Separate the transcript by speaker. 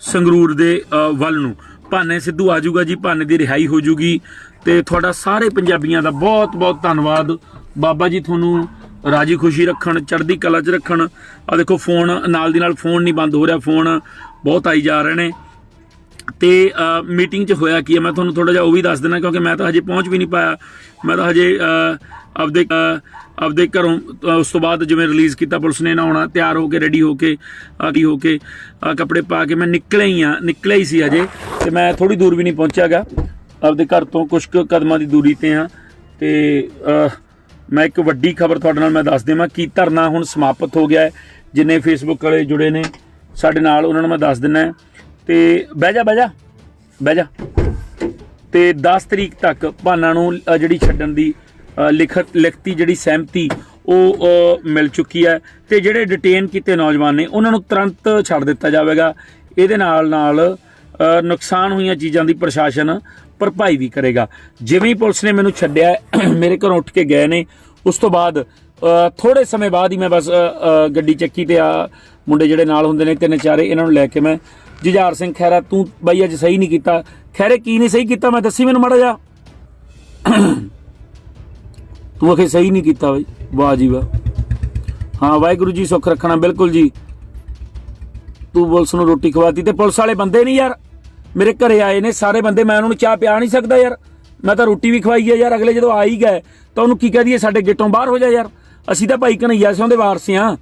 Speaker 1: ਸੰਗਰੂਰ ਦੇ ਵੱਲ ਨੂੰ। ਭਾਨੇ ਸਿੱਧੂ ਆਜੂਗਾ ਜੀ, ਭਾਨੇ ਦੀ ਰਿਹਾਈ ਹੋ ਜੂਗੀ ਤੇ ਤੁਹਾਡਾ ਸਾਰੇ ਪੰਜਾਬੀਆਂ ਦਾ ਬਹੁਤ ਬਹੁਤ ਧੰਨਵਾਦ। ਬਾਬਾ ਜੀ ਤੁਹਾਨੂੰ ਰਾਜੀ ਖੁਸ਼ੀ ਰੱਖਣ, ਚੜ੍ਹਦੀ ਕਲਾ 'ਚ ਰੱਖਣ। ਆ ਦੇਖੋ, ਫੋਨ, ਨਾਲ ਦੀ ਨਾਲ ਫੋਨ ਨਹੀਂ ਬੰਦ ਹੋ ਰਿਹਾ, ਫੋਨ ਬਹੁਤ ਆਈ ਜਾ ਰਹੇ ਨੇ। ਤੇ ਮੀਟਿੰਗ 'ਚ ਹੋਇਆ ਕੀ ਹੈ? ਮੈਂ ਤੁਹਾਨੂੰ ਥੋੜਾ ਜਿਹਾ ਉਹ ਵੀ ਦੱਸ ਦਿੰਦਾ, ਕਿਉਂਕਿ ਮੈਂ ਤਾਂ ਹਜੇ ਪਹੁੰਚ ਵੀ ਨਹੀਂ ਪਾਇਆ। ਮੈਂ ਤਾਂ ਹਜੇ ਆਪਦੇ ਆਪਦੇ ਘਰੋਂ ਉਸ ਤੋਂ ਬਾਅਦ ਜਿਵੇਂ ਰਿਲੀਜ਼ ਕੀਤਾ, ਪੁਲਿਸ ਨੇ ਨਾ ਆਉਣਾ ਤਿਆਰ ਹੋ ਕੇ ਰੈਡੀ ਹੋ ਕੇ, ਆਦੀ ਹੋ ਕੇ ਕੱਪੜੇ ਪਾ ਕੇ ਮੈਂ ਨਿਕਲਿਆ ਹੀ ਆ ਨਿਕਲਿਆ ਹੀ ਸੀ ਅਜੇ, ਤੇ ਮੈਂ ਥੋੜੀ ਦੂਰ ਵੀ ਨਹੀਂ ਪਹੁੰਚਿਆਗਾ ਆਪਦੇ ਘਰ ਤੋਂ ਕੁਝ ਕੁ ਕਦਮਾਂ ਦੀ ਦੂਰੀ ਤੇ ਆ, ਤੇ ਮੈਂ ਇੱਕ ਵੱਡੀ ਖਬਰ ਤੁਹਾਡੇ ਨਾਲ ਮੈਂ ਦੱਸ ਦੇਵਾਂ, ਕਿ ਧਰਨਾ ਹੁਣ ਸਮਾਪਤ ਹੋ ਗਿਆ ਹੈ, ਜਿੰਨੇ ਫੇਸਬੁੱਕ ਵਾਲੇ ਜੁੜੇ ਨੇ, ਸਾਡੇ ਨਾਲ ਉਹਨਾਂ ਨੂੰ ਮੈਂ ਦੱਸ ਦਿੰਨਾ ਹੈ। ਤੇ ਬਹਿ ਜਾ ਬਹਿ ਜਾ ਬਹਿ ਜਾ ਤੇ 10 ਤਰੀਕ ਤੱਕ ਭਾਨਾ ਨੂੰ ਜਿਹੜੀ ਛੱਡਣ ਦੀ ਲਿਖਤ ਲਿਖਤੀ ਜਿਹੜੀ ਸਹਿਮਤੀ ਉਹ ਮਿਲ ਚੁੱਕੀ ਹੈ ਤੇ ਜਿਹੜੇ ਡਿਟੇਨ ਕੀਤੇ ਨੌਜਵਾਨ ਨੇ ਉਹਨਾਂ ਨੂੰ ਤੁਰੰਤ ਛੱਡ ਦਿੱਤਾ ਜਾਵੇਗਾ। ਇਹਦੇ ਨਾਲ ਨਾਲ ਨੁਕਸਾਨ ਹੋਈਆਂ ਚੀਜ਼ਾਂ ਦੀ ਪ੍ਰਸ਼ਾਸਨ ਭਰਪਾਈ ਵੀ ਕਰੇਗਾ। ਜਿਵੇਂ ਪੁਲਿਸ ਨੇ ਮੈਨੂੰ ਛੱਡਿਆ ਮੇਰੇ ਘਰੋਂ ਉੱਠ ਕੇ ਗਏ ਨੇ ਉਸ ਤੋਂ ਬਾਅਦ ਅ, ਥੋੜੇ ਸਮੇਂ ਬਾਅਦ ਹੀ ਮੈਂ ਬਸ ਗੱਡੀ ਚੱਕੀ ਤੇ ਆ ਮੁੰਡੇ ਜਿਹੜੇ ਨਾਲ ਹੁੰਦੇ ਨੇ ਤਿੰਨ ਚਾਰੇ ਇਹਨਾਂ ਨੂੰ ਲੈ ਕੇ ਮੈਂ ਜੁਝਾਰ ਸਿੰਘ ਖੈਰਾ ਤੂੰ ਬਾਈ ਅੱਜ ਸਹੀ ਨਹੀਂ ਕੀਤਾ। ਖੈਰੇ ਕੀ ਨਹੀਂ ਸਹੀ ਕੀਤਾ? ਮੈਂ ਦੱਸੀ ਮੈਨੂੰ ਮਾੜਾ ਜਾ ਤੂੰ ਅਖੇ ਸਹੀ ਨਹੀਂ ਕੀਤਾ ਬਾਈ, ਵਾਹ ਜੀ ਵਾਹ। ਹਾਂ, ਵਾਹਿਗੁਰੂ ਜੀ ਸੁੱਖ ਰੱਖਣਾ, ਬਿਲਕੁਲ ਜੀ। ਤੂੰ ਪੁਲਿਸ ਨੂੰ ਰੋਟੀ ਖਵਾਤੀ ਤੇ ਪੁਲਿਸ ਵਾਲੇ ਬੰਦੇ ਨਹੀਂ ਯਾਰ। ਮੇਰੇ ਘਰੇ ਆਏ ਨੇ ਸਾਰੇ ਬੰਦੇ, ਮੈਂ ਉਹਨਾਂ ਨੂੰ ਚਾਹ ਪਿਆ ਨਹੀਂ ਸਕਦਾ ਯਾਰ। ਮੈਂ ਤਾਂ ਰੋਟੀ ਵੀ ਖਵਾਈ ਹੈ ਯਾਰ, ਅਗਲੇ ਜਦੋਂ ਆ ਹੀ ਗਏ, ਤਾਂ ਉਹਨੂੰ ਕੀ ਕਹਿ ਦਈਏ, ਸਾਡੇ ਗੇਟੋਂ ਬਾਹਰ ਹੋ ਜਾ ਯਾਰ। ਅਸੀਂ ਤਾਂ ਭਾਈ ਕਨਈਆ ਸਿਉਂ ਦੇ ਵਾਰਸ ਆ।